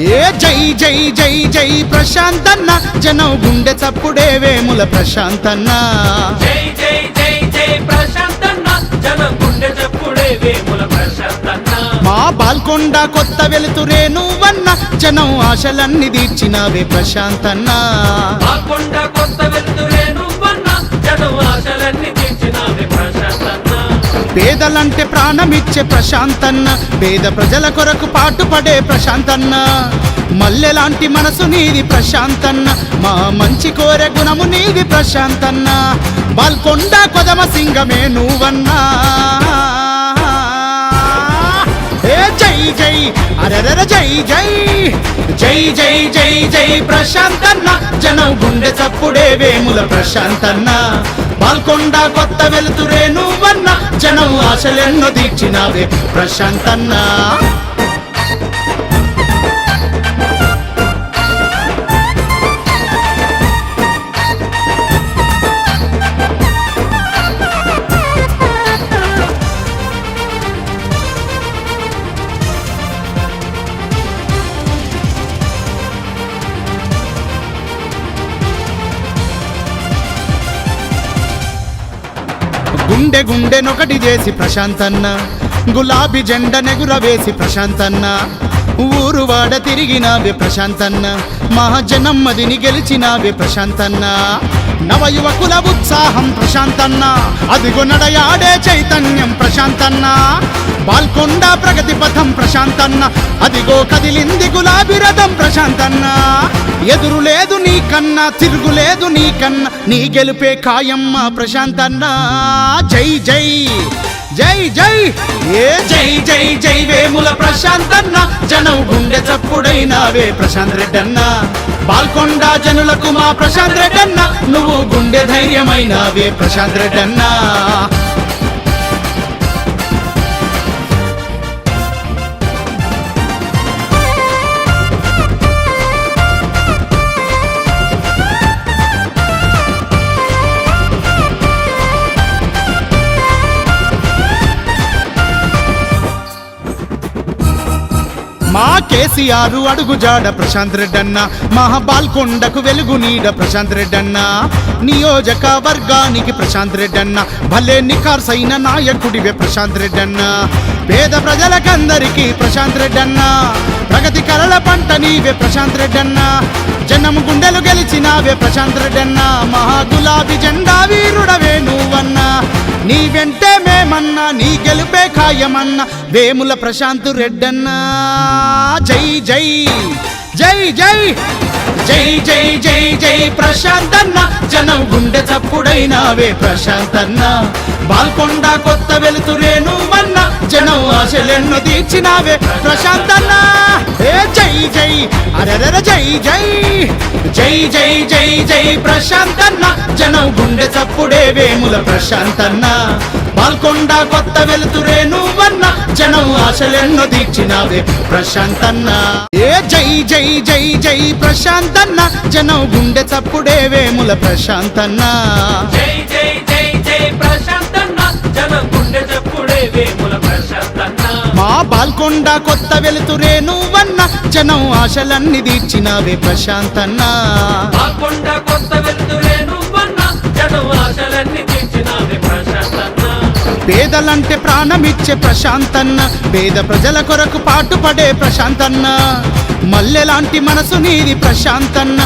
ఏ జై జై జై జై ప్రశాంతన్న జనం గుండె చప్పుడే వేముల ప్రశాంతన్న. జై జై జై జై ప్రశాంతన్న జనం గుండె చప్పుడే వేముల ప్రశాంతన్న. మా బాల్కొండ కొత్త వెలుతురే నువ్వన్న జనం ఆశలన్నీ తీర్చినవే ప్రశాంతన్న. కొత్త వెలుతురే నువ్వన్న జనం పేదలంటే ప్రాణమిచ్చే ప్రశాంతన్న. పేద ప్రజల కొరకు పాటుపడే ప్రశాంతన్న. మల్లెలాంటి మనసు నీది ప్రశాంతన్న. మా మంచి కోరే గుణము నీది ప్రశాంతన్న. బాల్కొండ కొదమ సింగమే నువ్వన్నా. ఏ జై జై అరరర జై జై. జై జై జై జై ప్రశాంతన్న. జనం గుండె చప్పుడే వేముల ప్రశాంతన్న. పాల్కొండ కొత్త వెలుతురే నువ్వన్న. జనం ఆశలెన్నో తీర్చినావే ప్రశాంతన్నా. గుండె గుండెనొకటి చేసి ప్రశాంతన్న. గులాబీ జెండ నెగురవేసి ప్రశాంతన్న. ఊరు వాడ తిరిగినావే ప్రశాంతన్న. మహాజనమ్మదిని గెలిచినావే ప్రశాంతన్న. నవ యువకుల ఉత్సాహం ప్రశాంతన్న. అదిగో నడయాడే చైతన్యం ప్రశాంతన్న. బాల్కొండ ప్రగతి పథం ప్రశాంతన్న. అదిగో కదిలింది గులాబీ రథం ప్రశాంతన్న. ఎదురు లేదు నీకన్నా తిరుగులేదు నీకన్నా నీ గెలుపే ఖాయమ్మ ప్రశాంతన్న. జై జై జై జై. ఏ జై జై జై వేముల ప్రశాంతన్న. జనం గుండె చప్పుడైనావే ప్రశాంత్ రెడ్డన్న. బాల్కొండ జనులకు మా ప్రశాంత్ రెడ్డన్న. నువ్వు గుండె ధైర్యమైనావే ప్రశాంత్ రెడ్డన్నా. మా కేసీఆర్ అడుగుజాడ ప్రశాంత్ రెడ్డన్న మహాబాల్కొండకు వెలుగు నీడ ప్రశాంత్ రెడ్డన్న నియోజకవర్గానికి ప్రశాంత్ రెడ్డన్న భలే నిఖార్సైన నాయకుడివే ప్రశాంత్ రెడ్డన్న పేద ప్రజలకందరికీ ప్రశాంత్ రెడ్డన్న ప్రగతి కలల పంట నీవే ప్రశాంత్ రెడ్డన్న జనం గుండెలు గెలిచి నావే ప్రశాంత్ రెడ్డన్నా మహా గులాబీ జెండా వీరుడవే నువ్వన్నా నీ వెంటే మేమన్నా నీ గెలుపే ఖాయమన్నా. వేముల ప్రశాంత్ రెడ్డన్నా. జై జై జై జై జై జై జై జై ప్రశాంత్ అన్న జనం గుండె చప్పుడైనావే ప్రశాంత్ అన్న బాల్కొండ కొత్త వెలుతురే నువ్వు జనం ఆశలెన్నో తీర్చినావే. ప్రశాంతన్న. ఏ జై జై. అరరర జై జై. జై జై జై జై ప్రశాంత్ అన్న జనం గుండె చప్పుడే వేముల ప్రశాంతన్న. పాల్కొండ కొత్త వెలుతురే నువ్వన్న. జనం ఆశలెన్నో దీక్షినావే ప్రశాంతన్న. ఏ జై జై జై జై ప్రశాంతన్న. జనం గుండె చప్పుడే వేముల ప్రశాంతన్న. జై జై మా బాల్కొండ కొత్త వెలుతురే నువ్వన్న జనం ఆశలన్నీ తీర్చినావే ప్రశాంత్ అన్న కాకుండా కొత్త వెలుతురే నువ్వన్న జనం ఆశలన్నీ తీర్చినావే ప్రశాంతన్న. పేదలంటే ప్రాణమిచ్చే ప్రశాంతన్న పేద ప్రజల కొరకు పాటుపడే ప్రశాంతన్న. మల్లెలాంటి మనసు నీది ప్రశాంతన్న.